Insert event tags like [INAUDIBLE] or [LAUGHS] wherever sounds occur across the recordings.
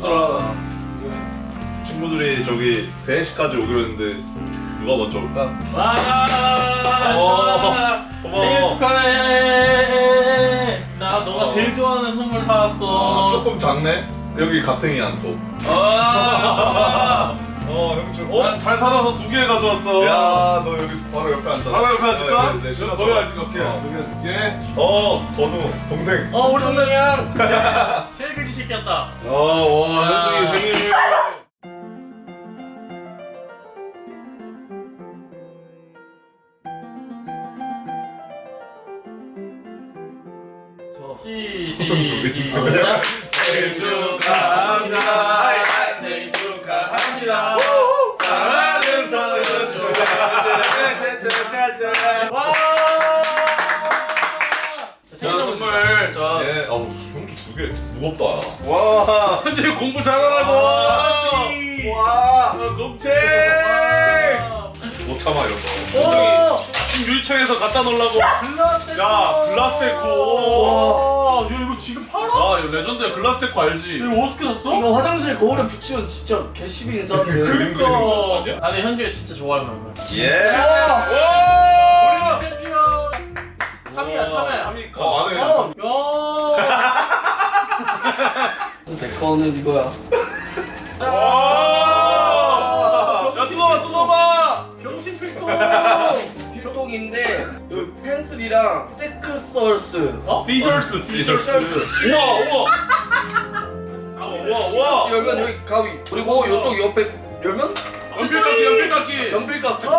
친구들아 친구들이 저기 3시까지 오기로 했는데 누가 먼저 올까? 와, 어, 생일 고마워 축하해. 나 너가 어. 제일 좋아하는 선물 아, 사왔어. 조금 작네? 여기 가탱이 안고 아, [LAUGHS] 어 형준 어? 잘 살아서 두 개 가져왔어. 야 너 여기 바로 옆에 앉아 바로 옆에 앉을까? 네, 네, 네, 너희 앉을게. 어. 여기 앉을게. 어 건우 동생 어 우리 동생이 형. [LAUGHS] 새끼였다. 어, 와, 아. 현중이 생일. 시, 시, 시작. 생일 축하합니다. 생일 축하합니다. 사랑하는 서윤주 와. 생일 선물. 자. 예, 어우 두개 무겁다 와 [LAUGHS] 현준이 공부 잘하라고. 와. 공책. 못 참아 이런 거 오. 지금 유리창에서 갖다 놓으려고. 글라스. 야, 글라스테코. 와, 야 이거 지금 팔아? 아, 이거 레전드야. 글라스테코 알지? 이거 어떻게 샀어? 이거 화장실 거울에 붙이면 진짜 개십이 인싸인데. 그림 그리는 거 아니야? 그러니까. 아니 현주가 진짜 좋아하는 거야. 예 와! 우리 챔피언. 탐이야 탐이야. 하미카. 어, 안 해. 어, 야. 내 거는 이거야. 와! 야, 또 넣어봐, 또 넣어봐! 병신 필통. 필통인데 여기 펜슬이랑 테크설스 어? 피저스, 피저스. 우와, 우와! 우와, 우와! 열면 여기 가위 그리고 이쪽 옆에 열면 연필깎이, 연필깎이! 연필깎이 아.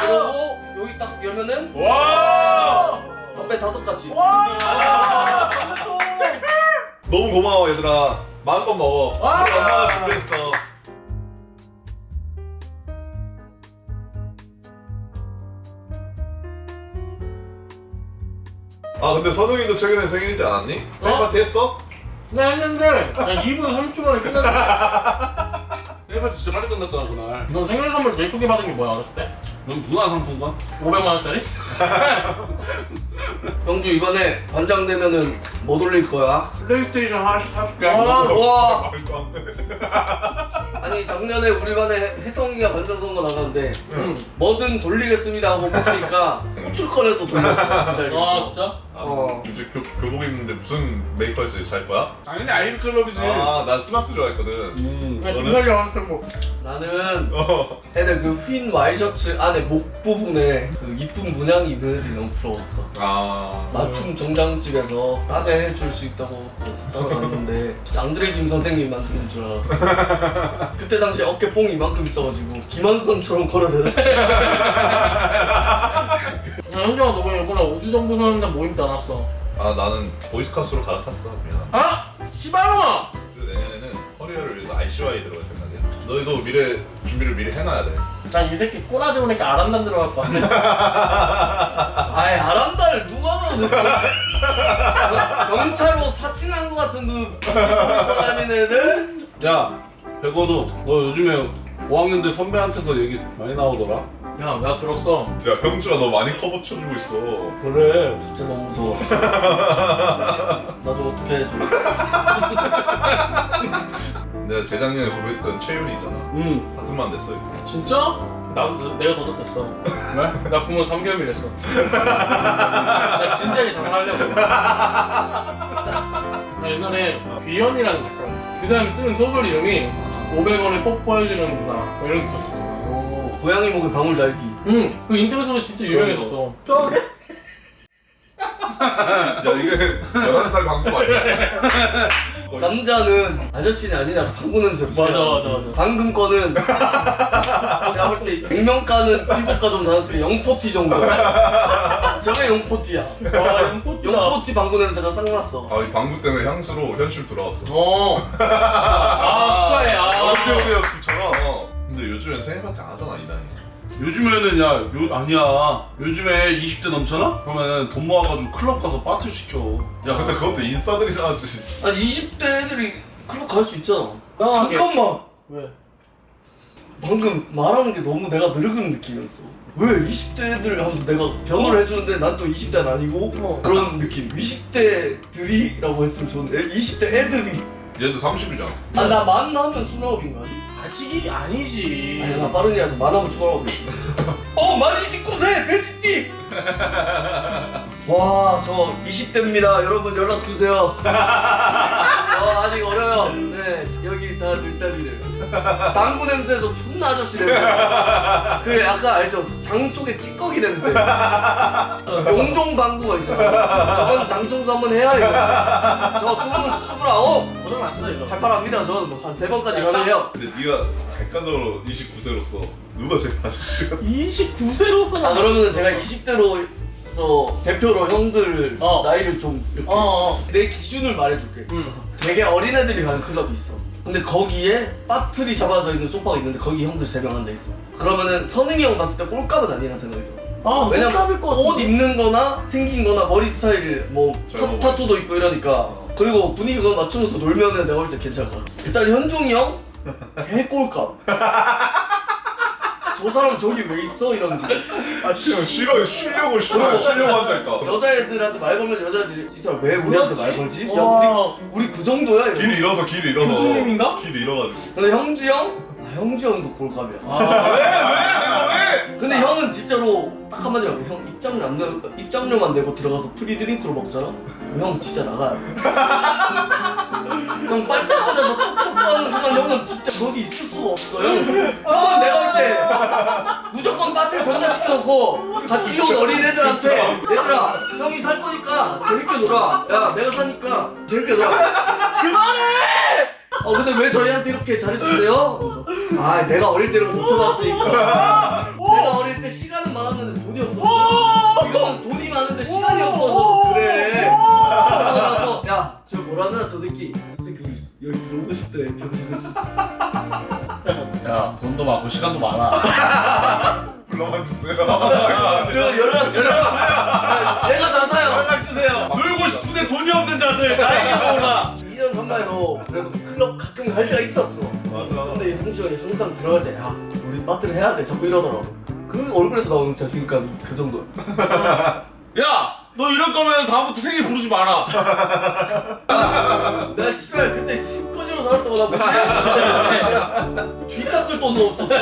그리고 여기 딱 열면은 와! 담배 다섯 가지 와. 너무 고마워 얘들아 마음껏 먹어 와. 우리 엄마가 준비했어 아 근데 선웅이도 최근에 생일이지 않았니? 생일 어? 파티 했어? 나 했는데 야 2분 30초 만에 끝났어. [LAUGHS] 일반 진짜 빨리 끝났잖아, 그날. 너 생일 선물 제일 크게 받은 게 뭐야 어렸을 때? 넌 문화상품권? 500만 원짜리? [LAUGHS] 영주 이번에 반장 되면은 뭐 돌릴 거야? 플레이스테이션 하나 사줄게. 와. 와 말도 안 돼 아니 작년에 우리 반에 혜성이가 반장 선거 나갔는데 응. 뭐든 돌리겠습니다 하고 붙으니까 돌렸어 그 [LAUGHS] 자리에서. 아 진짜? 어. 이제 교, 교복 입는데 무슨 메이커에서 잘 거야? 당연히 아이비클럽이지. 아 난 스마트 좋아했거든 음. 야 너는? 김설이 왔을 뭐. 나는 어. 애들 그 흰 와이셔츠 안에 목 부분에 그 이쁜 문양 입은 애들이 너무 부러웠어. 아 맞춤 정장집에서 따게 해줄 수 있다고 그래서 따라갔는데 진짜 안드레 김 선생님 만 드는 줄 알았어. [LAUGHS] 그때 당시 어깨 뽕이 이만큼 있어가지고 김한선처럼 걸어대다. [LAUGHS] 야 현정아 너왜 이번에 우주정보소년단 모임도 안 왔어? 아 나는 보이스카스로 갈아탔어 미안 아! 씨발놈아! 그리고 내년에는 커리어를 위해서 ICY 들어갈 생각이야 너희도 미래 준비를 미리 해놔야 돼 난 이 새끼 꼬라지 보니까 아란단 들어갈 것 같아. 아예 아란달 누가 들어도 경찰로 사칭한 것 같은 그 다니는 애들? 야, 백원우, 너 요즘에 5학년 때 선배한테서 얘기 많이 나오더라? 야, 내가 들었어. 야 형주가 너 많이 커버 쳐주고 있어 그래. 진짜 너무 무서워. [LAUGHS] 나도 어떻게 해줘? [LAUGHS] 내가 재작년에 고백했던 최윤이 있잖아 응. 같은 만 됐어 이거 진짜? 나도 더- 내가 더 듣겠어. 왜? 나 구몬 3개월 밀렸어. 나 진지하게 자살하려고. 나 옛날에 귀현이라는 작가 있어. 그 사람이 쓰는 소설 이름이 500원에 뽀뽀해주는 누나. 뭐 이런 게 있었어. 오, 고양이 목에 방울 달기. 응, 그 인터넷으로 진짜 유명했었어. [LAUGHS] 야 이게 11살 방법 아니야? [LAUGHS] 남자는 아저씨는 아니냐 방구 냄새 맞아, 맞아, 맞아. 방금 거는 [LAUGHS] 내가 볼때 100명가는 피부과 좀 다녔으면 0포티 정도야 저게 0포티야 와, 영포트다. 0포티 방구 냄새가 싹 났어 아이 방구 때문에 향수로 현실 돌아왔어 어. 요즘에는 야, 요, 아니야. 요즘에 20대 넘잖아? 그러면 돈 모아가지고 클럽 가서 파티 시켜. 야. 근데 그것도 인싸들이 나왔지. 아니 20대 애들이 클럽 갈 수 있잖아. 나- 잠깐만. 왜? 방금 말하는 게 너무 내가 늙은 느낌이었어. 왜 20대 애들 하면서 내가 변호를 해주는데 난 또 20대는 아니고? 어. 그런 느낌. 20대들이라고 했으면 좋은데. 20대 애들이 얘도 30이잖아. 아 나 만나면 29인가? 아직이 아니지. 아니 나 빠른이라서 만하면 29이었어 어만 29세 돼지띠 와 저 20대입니다 여러분 연락주세요 [LAUGHS] 당구 냄새에서 존나 아저씨 냄새 그 아까 알죠 장 속에 찌꺼기 냄새 용종 방구가 있잖아 저건 장청소 한번 해야 이거 저 스물 스물아홉 고장났어 이거. 팔팔합니다 저는 한세 번까지 가능해요 근데 네가 객관적으로 29세로서 누가 제일 아저씨가? 29세로서 아 그러면은 제가 20대로서 대표로 형들 어. 나이를 좀 이렇게 어. 어. 내 기준을 말해줄게 응. 되게 어린애들이 가는 클럽이 있어 근데 거기에 빠틀이 잡아져 있는 소파가 있는데 거기 형들 세 명 앉아 있어. 그러면은 선웅이 형 봤을 때 꼴값은 아니라 생각이 들어. 아 왜냐면 옷 입는 거나 생긴 거나 머리 스타일 뭐잘 타, 먹어요. 타투도 있고 이러니까. 그리고 분위기 그거 맞추면서 놀면은 내가 볼 때 괜찮을 것 같아. 일단 현중이 형? 개꼴값 [LAUGHS] 저 사람 저기 왜 있어 이런 게아 싫어 싫어 쉬려고 그리고- 쉬려고 앉아있다. [LAUGHS] 여자애들한테 말 걸면 여자애들이 진짜 왜 우리한테 말 걸지? 야 와. 우리 우리 그 정도야 길 잃어서 길 잃어서. 교수님인가? 길 잃어가지고. 근데 형주 형? 아 형주 형도 꼴값이야 아. 내가 왜? 근데 형은 진짜로 딱 한마디로 할게. 형 입장료 안 내, 입장료만 내고 들어가서 프리 드링크로 먹잖아? 그럼 형 진짜 나가요 [LAUGHS] 형 빨딱 꽂아서 툭툭 빠는 순간 형은 진짜 거기 있을 수가 없어요 형은 내가 볼 때 무조건 빠트를 존나 시켜놓고 같이 온 어린 애들한테 얘들아 형이 살 거니까 재밌게 놀아 야 내가 사니까 재밌게 놀아 그만해! 어 근데 왜 저희한테 이렇게 잘해주세요? 아 내가 어릴 때는 못 해봤으니까. 내가 어릴 때 시간은 많았는데 돈이 없었어 이건 돈이 많은데 시간이 없어서. 그래. 하고 나서 야저 뭐라느라 저 새끼. 저 새끼 여기 들어오고 싶대 병신 야 돈도 많고 시간도 많아. 불러만 주세요. 저 연락 주세요. 내가 다 사요. 연락 주세요. 놀고 싶은데 돈이 없는 자들. 나에게 오라 2년 전만에도 그래도 클럽 가끔 갈 때가 있었어 형이 항상 들어갈 때 야 우리 빠트를 해야 돼. 자꾸 이러더라고. 그 얼굴에서 나오는 자신감이 그 정도야 야! 너 이럴 거면 다음부터 생일 부르지 마라. [LAUGHS] 내가 씨발 그때 신코지로 살았다고 나 무시해 뒤 닦을 돈도 없었어